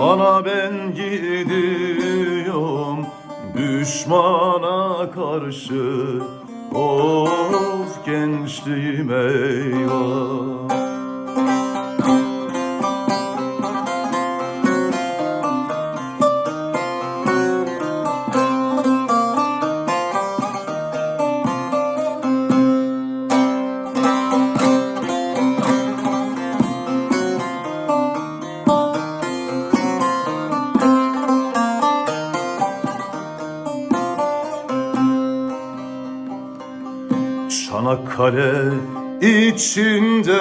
Ana ben gidiyorum düşmana karşı. Of gençliğim eyvah Çanakkale içinde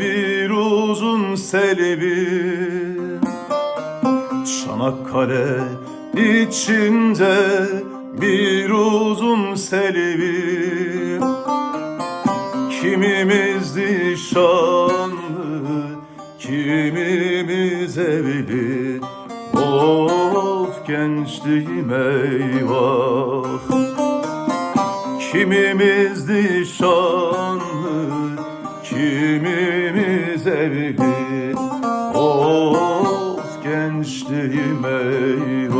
bir uzun selvi Çanakkale içinde bir uzun selvi Kimimiz nişanlı, kimimiz evli. Of gençliğim eyvah Kimimiz nişanlı, kimimiz evli. Of gençliğim eyvah